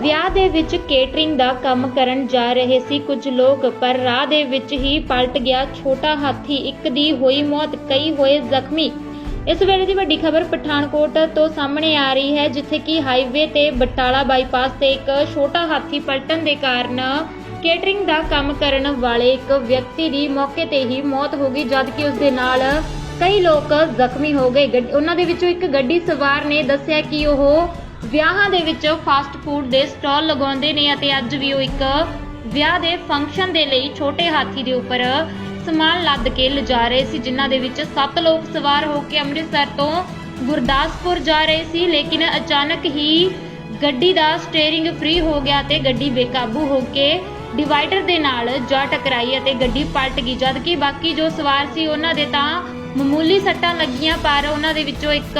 ਵਿਆਹ ਦੇ ਵਿੱਚ ਕੇਟਰਿੰਗ ਦਾ ਕੰਮ ਕਰਨ ਜਾ ਰਹੇ ਸੀ ਕੁਝ ਲੋਕ, ਪਰ ਰਾਹ ਦੇ ਵਿੱਚ ਹੀ ਪਲਟ ਗਿਆ ਛੋਟਾ ਹਾਥੀ। ਇੱਕ ਦੀ ਹੋਈ ਮੌਤ, ਕਈ ਹੋਏ ਜ਼ਖਮੀ। ਇਸ ਵੇਲੇ ਦੀ ਵੱਡੀ ਖਬਰ ਪਠਾਨਕੋਟ ਤੋਂ ਸਾਹਮਣੇ ਆ ਰਹੀ ਹੈ, ਜਿੱਥੇ ਕਿ ਹਾਈਵੇ ਤੇ ਬਟਾਲਾ ਬਾਈਪਾਸ ਤੇ ਇੱਕ ਛੋਟਾ ਹਾਥੀ ਪਲਟਣ ਦੇ ਕਾਰਨ ਕੇਟਰਿੰਗ ਦਾ ਕੰਮ ਕਰਨ ਵਾਲੇ ਇੱਕ ਵਿਅਕਤੀ ਦੀ ਮੌਕੇ ਤੇ ਹੀ ਮੌਤ ਹੋ ਗਈ, ਜਦਕਿ ਉਸ ਦੇ ਨਾਲ ਕਈ ਲੋਕ ਜ਼ਖਮੀ ਹੋ ਗਏ। ਗੱਡ- ਉਹਨਾਂ ਦੇ ਵਿੱਚੋਂ ਇੱਕ ਗੱਡੀ ਸਵਾਰ ਨੇ ਦੱਸਿਆ ਕਿ ਉਹ ਵਿਆਹਾਂ ਦੇ ਵਿੱਚ ਫਾਸਟ ਫੂਡ ਦੇ ਸਟਾਲ ਲਗਾਉਂਦੇ ਨੇ ਅਤੇ ਅੱਜ ਵੀ ਉਹ ਇੱਕ ਵਿਆਹ ਦੇ ਫੰਕਸ਼ਨ ਦੇ ਲਈ ਛੋਟੇ ਹਾਥੀ ਦੇ ਉੱਪਰ ਸਮਾਨ ਲੱਦ ਕੇ ਲਿਜਾ ਰਹੇ ਸੀ, ਜਿਨ੍ਹਾਂ ਦੇ ਵਿੱਚ 7 ਲੋਕ ਸਵਾਰ ਹੋ ਕੇ ਅੰਮ੍ਰਿਤਸਰ ਤੋਂ ਗੁਰਦਾਸਪੁਰ ਜਾ ਰਹੇ ਸੀ। ਲੇਕਿਨ ਅਚਾਨਕ ਹੀ ਗੱਡੀ ਦਾ ਸਟੀਅਰਿੰਗ ਫ੍ਰੀ ਹੋ ਗਿਆ ਤੇ ਗੱਡੀ ਬੇਕਾਬੂ ਹੋ ਕੇ ਡਿਵਾਈਡਰ ਦੇ ਨਾਲ ਜਾ ਟਕਰਾਈ ਅਤੇ ਗੱਡੀ ਪਲਟ ਗਈ। ਜਦਕਿ ਬਾਕੀ ਜੋ ਸਵਾਰ ਸੀ, ਉਹਨਾਂ ਦੇ ਤਾਂ ਮਾਮੂਲੀ ਸੱਟਾਂ ਲੱਗੀਆਂ ਪਰ ਉਹਨਾਂ ਦੇ ਵਿੱਚੋਂ ਇੱਕ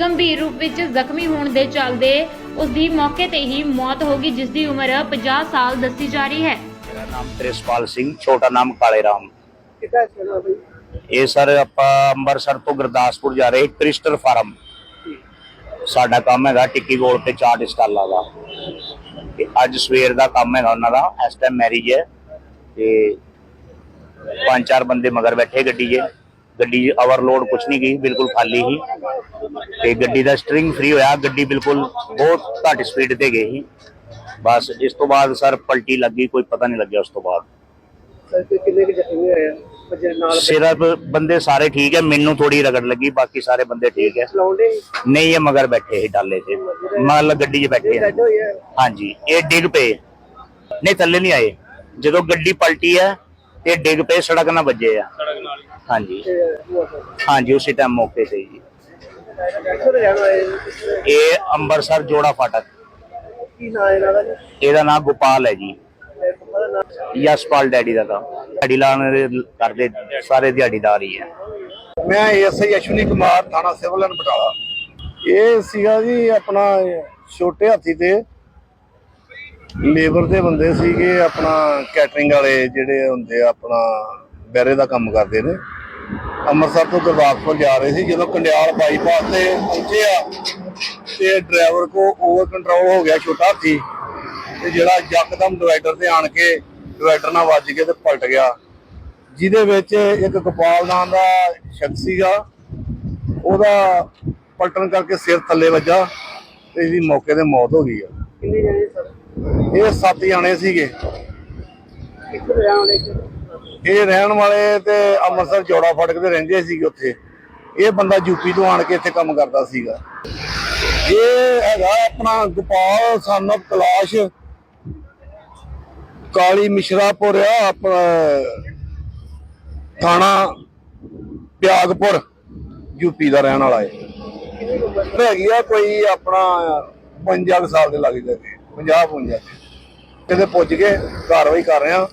ਗੰਭੀਰ ਰੂਪ ਵਿੱਚ ਜ਼ਖਮੀ ਹੋਣ ਦੇ ਚੱਲਦੇ ਉਸ ਦੀ ਮੌਕੇ ਤੇ ਹੀ ਮੌਤ ਹੋ ਗਈ ਜਿਸ ਦੀ ਉਮਰ 50 ਸਾਲ ਦੱਸੀ ਜਾ ਰਹੀ ਹੈ। ਮੇਰਾ ਨਾਮ ਤ੍ਰਿਸ਼ਪਾਲ ਸਿੰਘ ਛੋਟਾ ਨਾਮ ਕਾਲੇ ਰਾਮ ਕਿੱਦਾਂ ਚਲਾ ਬਈ? ਇਹ ਸਰ ਆਪਾਂ ਅੰਮ੍ਰਿਤਸਰ ਤੋਂ ਗੁਰਦਾਸਪੁਰ ਜਾ ਰਹੇ ਕ੍ਰਿਸਟਲ ਫਾਰਮ। ਸਾਡਾ ਕੰਮ ਹੈਗਾ ਟਿੱਕੀ ਗੋਲ ਤੇ ਚਾਟ ਸਟਾਲਾਂ ਦਾ। ਤੇ ਅੱਜ ਸਵੇਰ ਦਾ ਕੰਮ ਹੈਗਾ ਉਹਨਾਂ ਦਾ ਇਸ ਟਾਈਮ ਮੈਰਿਜ ਹੈ। ਤੇ ਪੰਜ ਚਾਰ ਬੰਦੇ ਮਗਰ ਬੈਠੇ ਗੱਡੀ 'ਚ। ਗੱਡੀ ਓਵਰਲੋਡ ਕੁਛ ਨਹੀਂ ਗਈ ਬਿਲਕੁਲ ਖਾਲੀ ਹੀ ਤੇ ਗੱਡੀ ਦਾ ਸਟਰਿੰਗ ਫ੍ਰੀ ਹੋਇਆ ਗੱਡੀ ਬਿਲਕੁਲ ਬਹੁਤ ਘੱਟ ਸਪੀਡ ਤੇ ਗਈ ਸੀ। ਬਸ ਇਸ ਤੋਂ ਬਾਅਦ ਸਰ ਪਲਟੀ ਲੱਗੀ ਕੋਈ ਪਤਾ ਨਹੀਂ ਲੱਗਿਆ ਉਸ ਤੋਂ ਬਾਅਦ। ਸਰ ਤੇ ਕਿੰਨੇ ਕੁ ਜ਼ਖਮੀ ਹੋਏ ਆ? ਬੱਚੇ ਨਾਲ ਸਿਰਫ ਬੰਦੇ ਸਾਰੇ ਠੀਕ ਹੈ ਮੈਨੂੰ ਥੋੜੀ ਰਗੜ ਲੱਗੀ ਬਾਕੀ ਸਾਰੇ ਬੰਦੇ ਠੀਕ ਹੈ। ਨਹੀਂ ਇਹ ਮਗਰ ਬੈਠੇ ਸੀ ਡਾਲੇ ਤੇ। ਮਤਲਬ ਗੱਡੀ 'ਚ ਬੈਠੇ ਆ? ਹਾਂਜੀ ਇਹ ਡਿੱਗ ਪਏ। ਨਹੀਂ ਥੱਲੇ ਨਹੀਂ ਆਏ। ਜਦੋਂ ਗੱਡੀ ਪਲਟੀ ਹੈ ਇਹ ਡਿੱਗ ਪਏ ਸੜਕ ਨਾਲ ਵੱਜੇ ਆ। ਹਾਂਜੀ। ਤੇ ਹੁਆ ਸਰ ਹਾਂਜੀ ਉਸੇ ਟਾਈਮ ਮੌਕੇ ਤੇ ਜੀ ਕਿੱਥੋਂ ਦੇ ਰਹਿਣ ਵਾਲੇ ਨੇ? ਇਹ ਅੰਮ੍ਰਿਤਸਰ ਜੋੜਾ ਫਾਟਕ। ਕੀ ਨਾਂ ਹੈ ਇਹਨਾਂ ਦਾ ਜੀ? ਇਹਦਾ ਨਾਮ ਗੋਪਾਲ ਹੈ ਜੀ। ਤੇ ਪਾਪਾ ਦਾ ਯਸ਼ਪਾਲ ਡੈਡੀ ਦਾ ਤਾਂ। ਦਿਹਾੜੀ ਲਾਉਣ ਦੇ ਕਰਦੇ ਸਾਰੇ ਦਿਹਾੜੀਦਾਰ ਹੀ ਹੈ। ਮੈਂ ਐਸਆਈ ਅਸ਼ਵਨੀ ਕੁਮਾਰ ਥਾਣਾ ਸਿਵਲ ਐਂਡ ਬਟਾਲਾ। ਇਹ ਸੀਗਾ ਜੀ ਆਪਣਾ ਛੋਟੇ ਹਾਥੀ ਤੇ। ਲੇਬਰ ਦੇ ਬੰਦੇ ਸੀਗੇ ਆਪਣਾ ਕੈਟਰਿੰਗ ਵਾਲੇ ਜਿਹੜੇ ਹੁੰਦੇ ਆ ਆਪਣਾ ਬੈਰੇ ਦਾ ਕੰਮ ਕਰਦੇ ਨੇ। ਅੰਮ੍ਰਿਤਸਰ ਤੋਂ ਗੁਰਦਾਸਪੁਰ ਜਾ ਰਹੇ ਸੀ ਜਦੋਂ ਕੰਡਿਆਲ ਬਾਈਪਾਸ ਤੇ ਪਹੁੰਚੇ ਆ ਤੇ ਡਰਾਈਵਰ ਕੋ ਓਵਰ ਕੰਟਰੋਲ ਹੋ ਗਿਆ ਛੋਟਾ ਹਾਥੀ ਤੇ ਜਿਹੜਾ ਯਕਦਮ ਡਿਵਾਈਡਰ ਤੇ ਆਣ ਕੇ ਡਿਵਾਈਡਰ ਨਾਲ ਵੱਜ ਕੇ ਤੇ ਪਲਟ ਗਿਆ। ਜਿਹਦੇ ਵਿੱਚ ਇੱਕ ਗੋਪਾਲ ਨਾਮ ਦਾ ਸ਼ਖਸ ਸੀਗਾ ਉਹਦਾ ਪਲਟਣ ਕਰਕੇ ਸਿਰ ਥੱਲੇ ਵੱਜਾ ਤੇ ਇਹਦੀ ਮੌਕੇ ਤੇ ਮੌਤ ਹੋ ਗਈ ਆ। ਕਿੰਨੇ ਜਣੇ ਸਰ? ਇਹ ਸੱਤ ਜਾਣੇ ਸੀਗੇ। ਕਿੱਥੋਂ ਦੇ ਰਹਿਣ ਵਾਲੇ ਜੀ? ਇਹ ਰਹਿਣ ਵਾਲੇ ਤੇ ਅੰਮ੍ਰਿਤਸਰ ਜੋੜਾ ਫੜਕ ਤੇ ਰਹਿੰਦੇ ਸੀਗੇ ਉੱਥੇ। ਇਹ ਬੰਦਾ ਯੂਪੀ ਤੋਂ ਆਣ ਕੇ ਇੱਥੇ ਕੰਮ ਕਰਦਾ ਸੀਗਾ। ਇਹ ਹੈਗਾ ਆਪਣਾ ਗੋਪਾਲ son of ਕਲਾਸ਼ ਕਾਲੀ ਮਿਸ਼ਰਾਪੁਰ ਆ, ਆਪਣਾ ਥਾਣਾ ਪਿਆਗਪੁਰ ਯੂਪੀ ਦਾ ਰਹਿਣ ਵਾਲਾ ਹੈ ਹੈਗੀ ਆ ਕੋਈ ਆਪਣਾ 52 ਸਾਲ ਦੇ ਲੱਗ ਜਾਂਦੇ 50 52 ਇਹਦੇ ਪੁੱਜ ਕੇ ਕਾਰਵਾਈ ਕਰ ਰਹੇ ਆ।